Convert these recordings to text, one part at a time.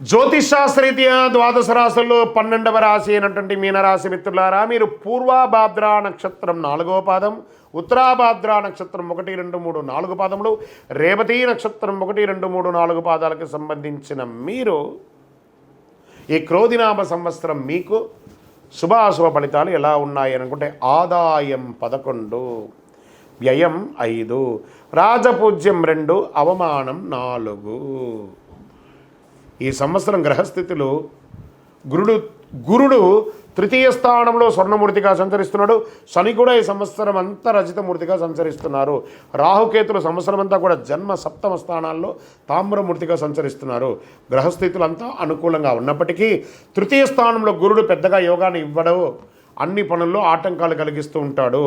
జ్యోతిషాస్త్రీత్యా ద్వాదశ రాశుల్లో పన్నెండవ రాశి అయినటువంటి మీనరాశి మిత్రులారా మీరు పూర్వాభాద్ర నక్షత్రం నాలుగో పాదం ఉత్తరాభాద్ర నక్షత్రం ఒకటి రెండు మూడు నాలుగు పాదములు రేవతి నక్షత్రం ఒకటి రెండు మూడు నాలుగు పాదాలకు సంబంధించిన మీరు ఈ క్రోధినామ సంవత్సరం మీకు శుభాశుభ ఫలితాలు ఎలా ఉన్నాయి అనుకుంటే ఆదాయం పదకొండు వ్యయం ఐదు రాజపూజ్యం రెండు అవమానం నాలుగు. ఈ సంవత్సరం గ్రహస్థితులు గురుడు గురుడు తృతీయ స్థానంలో స్వర్ణమూర్తిగా సంచరిస్తున్నాడు. శని కూడా ఈ సంవత్సరం అంతా రజితమూర్తిగా సంచరిస్తున్నారు. రాహుకేతులు సంవత్సరం అంతా కూడా జన్మ సప్తమ స్థానాల్లో తామ్రమూర్తిగా సంచరిస్తున్నారు. గ్రహస్థితులంతా అనుకూలంగా ఉన్నప్పటికీ తృతీయ స్థానంలో గురుడు పెద్దగా యోగాన్ని ఇవ్వడం. అన్ని పనుల్లో ఆటంకాలు కలిగిస్తూ ఉంటాడు.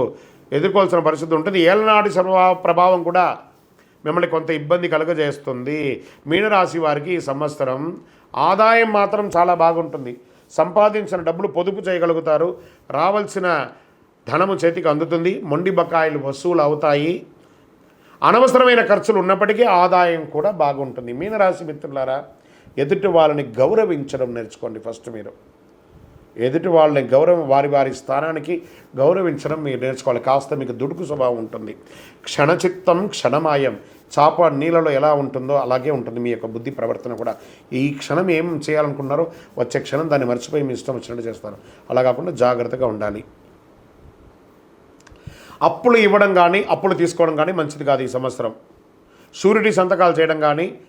ఎదుర్కోవాల్సిన పరిస్థితి ఉంటుంది. ఏలనాటి సర్వ ప్రభావం కూడా మిమ్మల్ని కొంత ఇబ్బంది కలుగజేస్తుంది. మీనరాశి వారికి ఈ సంవత్సరం ఆదాయం మాత్రం చాలా బాగుంటుంది. సంపాదించిన డబ్బులు పొదుపు చేయగలుగుతారు. రావాల్సిన ధనము చేతికి అందుతుంది. మొండి బకాయిలు వసూలు అవుతాయి. అనవసరమైన ఖర్చులు ఉన్నప్పటికీ ఆదాయం కూడా బాగుంటుంది. మీనరాశి మిత్రులారా ఎదుటి వాళ్ళని గౌరవించడం నేర్చుకోండి ఫస్ట్ మీరు. ఎదుటి వాళ్ళని గౌరవం వారి వారి స్థానానికి గౌరవించడం మీరు నేర్చుకోవాలి. కాస్త మీకు దుడుకు స్వభావం ఉంటుంది. క్షణచిత్తం క్షణమాయం చాప నీళ్ళలో ఎలా ఉంటుందో అలాగే ఉంటుంది మీ యొక్క బుద్ధి ప్రవర్తన కూడా. ఈ క్షణం ఏం చేయాలనుకున్నారో వచ్చే క్షణం దాన్ని మర్చిపోయి మీ ఇష్టం వచ్చినట్టు చేస్తారు. అలా కాకుండా జాగ్రత్తగా ఉండాలి. అప్పులు ఇవ్వడం కానీ అప్పులు తీసుకోవడం కానీ మంచిది కాదు ఈ సంవత్సరం. షూరిటీ సంతకాలు చేయడం కానీ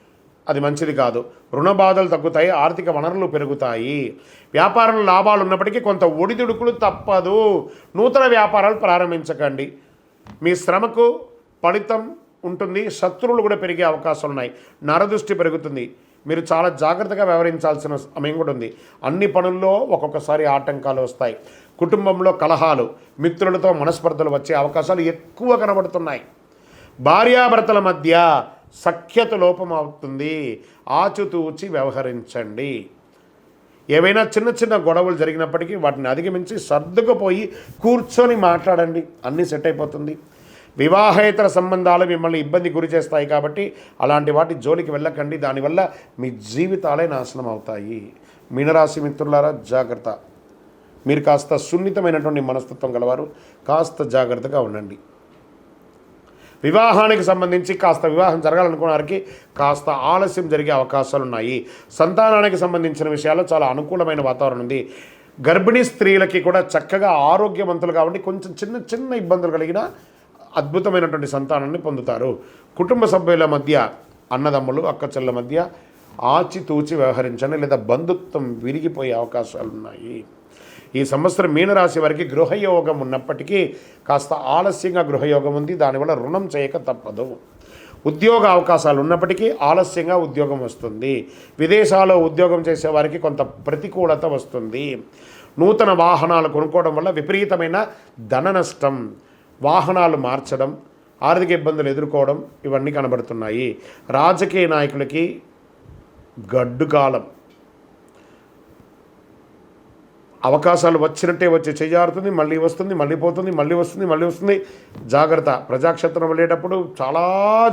అది మంచిది కాదు. రుణ బాధలు తగ్గుతాయి ఆర్థిక వనరులు పెరుగుతాయి. వ్యాపారంలో లాభాలు ఉన్నప్పటికీ కొంత ఒడిదుడుకులు తప్పదు. నూతన వ్యాపారాలు ప్రారంభించకండి. మీ శ్రమకు ఫలితం ఉంటుంది శత్రువులు కూడా పెరిగే అవకాశాలు ఉన్నాయి. నరదృష్టి పెరుగుతుంది. మీరు చాలా జాగ్రత్తగా వ్యవహరించాల్సిన సమయం కూడా ఉంది. అన్ని పనుల్లో ఒక్కొక్కసారి ఆటంకాలు వస్తాయి. కుటుంబంలో కలహాలు మిత్రులతో మనస్పర్ధలు వచ్చే అవకాశాలు ఎక్కువ కనబడుతున్నాయి. భార్యాభర్తల మధ్య సఖ్యత లోపం అవుతుంది ఆచుతూచి వ్యవహరించండి. ఏవైనా చిన్న చిన్న గొడవలు జరిగినప్పటికీ వాటిని అధిగమించి సర్దుకుపోయి కూర్చొని మాట్లాడండి. అన్నీ సెట్ అయిపోతుంది. వివాహేతర సంబంధాలు మిమ్మల్ని ఇబ్బంది గురి చేస్తాయి కాబట్టి అలాంటి వాటి జోలికి వెళ్ళకండి. దానివల్ల మీ జీవితాలే నాశనం అవుతాయి. మీనరాశి మిత్రులారా జాగ్రత్త. మీరు కాస్త సున్నితమైనటువంటి మనస్తత్వం గలవారు. కాస్త జాగ్రత్తగా ఉండండి. వివాహానికి సంబంధించి కాస్త వివాహం జరగాలనుకున్న వారికి కాస్త ఆలస్యం జరిగే అవకాశాలు ఉన్నాయి సంతానానికి సంబంధించిన విషయాల్లో చాలా అనుకూలమైన వాతావరణం ఉంది. గర్భిణీ స్త్రీలకి కూడా చక్కగా ఆరోగ్యవంతులు కాబట్టి కొంచెం చిన్న చిన్న ఇబ్బందులు కలిగిన అద్భుతమైనటువంటి సంతానాన్ని పొందుతారు. కుటుంబ సభ్యుల మధ్య అన్నదమ్ములు అక్కచెల్ల మధ్య ఆచితూచి వ్యవహరించండి లేదా బంధుత్వం విరిగిపోయే అవకాశాలు ఉన్నాయి ఈ సంవత్సరం మీనరాశి వారికి గృహయోగం ఉన్నప్పటికీ కాస్త ఆలస్యంగా గృహయోగం ఉంది. దానివల్ల రుణం చేయక తప్పదు. ఉద్యోగ అవకాశాలు ఉన్నప్పటికీ ఆలస్యంగా ఉద్యోగం వస్తుంది. విదేశాల్లో ఉద్యోగం చేసే వారికి కొంత ప్రతికూలత వస్తుంది. నూతన వాహనాలు కొనుక్కోవడం వల్ల విపరీతమైన ధన నష్టం వాహనాలు మార్చడం ఆర్థిక ఇబ్బందులు ఎదుర్కోవడం ఇవన్నీ కనబడుతున్నాయి. రాజకీయ నాయకులకి గడ్డు కాలం అవకాశాలు వచ్చినట్టే వచ్చి చేజారుతుంది మళ్ళీ వస్తుంది మళ్ళీ పోతుంది మళ్ళీ వస్తుంది మళ్ళీ వస్తుంది. జాగ్రత్త. ప్రజాక్షేత్రం వెళ్ళేటప్పుడు చాలా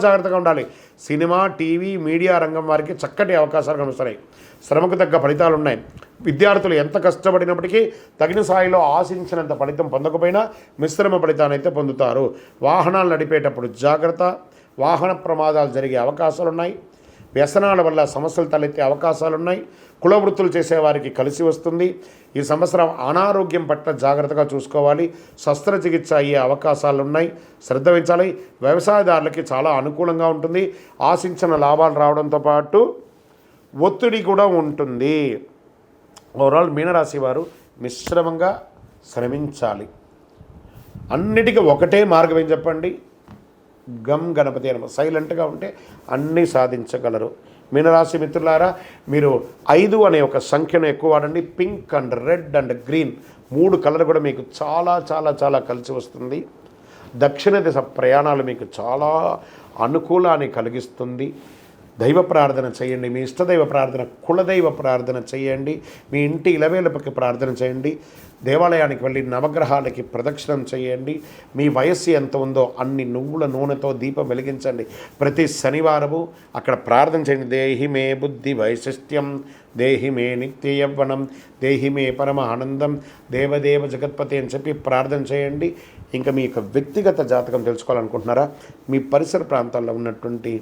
జాగ్రత్తగా ఉండాలి. సినిమా టీవీ మీడియా రంగం వారికి చక్కటి అవకాశాలు కనిపిస్తున్నాయి. శ్రమకు తగ్గ ఫలితాలు ఉన్నాయి. విద్యార్థులు ఎంత కష్టపడినప్పటికీ తగిన స్థాయిలో ఆశించినంత ఫలితం పొందకపోయినా మిశ్రమ ఫలితాన్ని అయితే పొందుతారు. వాహనాలు నడిపేటప్పుడు జాగ్రత్త. వాహన ప్రమాదాలు జరిగే అవకాశాలు ఉన్నాయి. వ్యసనాల వల్ల సమస్యలు తలెత్తే అవకాశాలు ఉన్నాయి చేసేవారికి కలిసి వస్తుంది. ఈ సంవత్సరం అనారోగ్యం పట్ల జాగ్రత్తగా చూసుకోవాలి. శస్త్రచికిత్స అయ్యే అవకాశాలున్నాయి. శ్రద్ధ వహించాలి. వ్యవసాయదారులకి చాలా అనుకూలంగా ఉంటుంది. ఆశించిన లాభాలు రావడంతో పాటు ఒత్తిడి కూడా ఉంటుంది. ఓవరాల్ మీనరాశి వారు మిశ్రమంగా శ్రమించాలి. అన్నిటికీ ఒకటే మార్గం ఏం చెప్పండి? గమ్ గణపతి అనమ సైలెంట్గా ఉంటే అన్నీ సాధించగలరు. మీనరాశి మిత్రులారా మీరు ఐదు అనే ఒక సంఖ్యను ఎక్కువ వాడండి. Pink and red and green మూడు కలర్ కూడా మీకు చాలా చాలా చాలా కలిసి వస్తుంది. దక్షిణ దిశ ప్రయాణాలు మీకు చాలా అనుకూలాన్ని కలిగిస్తుంది. దైవ ప్రార్థన చేయండి. మీ ఇష్టదైవ ప్రార్థన కులదైవ ప్రార్థన చేయండి. మీ ఇంటి ఇలవేలపకి ప్రార్థన చేయండి. దేవాలయానికి వెళ్ళి నవగ్రహాలకి ప్రదక్షిణం చేయండి. మీ వయస్సు ఎంత ఉందో అన్ని నువ్వుల నూనెతో దీపం వెలిగించండి. ప్రతి శనివారము అక్కడ ప్రార్థన చేయండి. దేహి మే బుద్ధి వైశిష్ట్యం దేహి మే నిత్య యవ్వనం దేహి మే పరమ ఆనందం దేవదేవ జగత్పతి అని చెప్పి ప్రార్థన చేయండి. ఇంకా మీ యొక్క వ్యక్తిగత జాతకం తెలుసుకోవాలనుకుంటున్నారా? మీ పరిసర ప్రాంతాల్లో ఉన్నటువంటి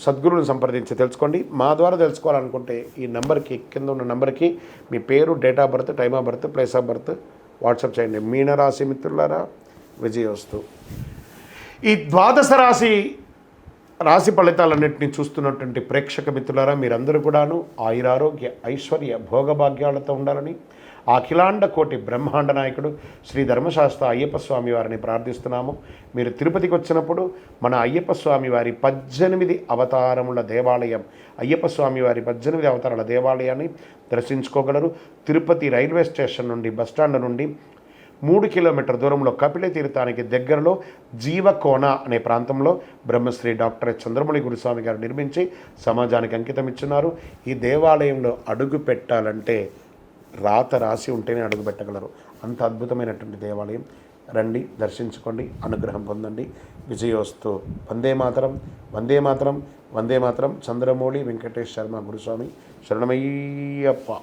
సద్గురుని సంప్రదించి తెలుసుకోండి. మా ద్వారా తెలుసుకోవాలనుకుంటే ఈ నెంబర్కి కింద ఉన్న నెంబర్కి మీ పేరు date of birth time of birth place of birth WhatsApp చేయండి. మీనరాశి మిత్రులారా విజయవస్తు. ఈ ద్వాదశ రాశి రాశి ఫలితాలన్నింటినీ చూస్తున్నటువంటి ప్రేక్షక మిత్రులారా మీరందరూ కూడాను ఆయురారోగ్య ఐశ్వర్య భోగభాగ్యాలతో ఉండాలని అఖిలాండ కోటి బ్రహ్మాండ నాయకుడు శ్రీ ధర్మశాస్త్ర అయ్యప్ప స్వామి వారిని ప్రార్థిస్తున్నాము. మీరు తిరుపతికి వచ్చినప్పుడు మన అయ్యప్ప స్వామి వారి పద్దెనిమిది అవతారముల దేవాలయం అయ్యప్ప స్వామి వారి పద్దెనిమిది అవతారాల దేవాలయాన్ని దర్శించుకోగలరు. తిరుపతి రైల్వే స్టేషన్ నుండి బస్టాండ్ నుండి మూడు కిలోమీటర్ దూరంలో కపిల తీర్థానికి దగ్గరలో జీవకోన అనే ప్రాంతంలో బ్రహ్మశ్రీ డాక్టర్ చంద్రమణి గురుస్వామి గారు నిర్మించి సమాజానికి అంకితం ఇచ్చున్నారు ఈ దేవాలయంలో అడుగు పెట్టాలంటే రాత రాసి ఉంటేనే అడుగు పెట్టగలరు అంత అద్భుతమైనటువంటి దేవాలయం. రండి దర్శించుకోండి అనుగ్రహం పొందండి. విజయోస్తు. వందే మాతరం వందే మాతరం వందే మాతరం. చంద్రమౌళి వెంకటేష్ శర్మ గురుస్వామి. శరణమయ్యప్ప.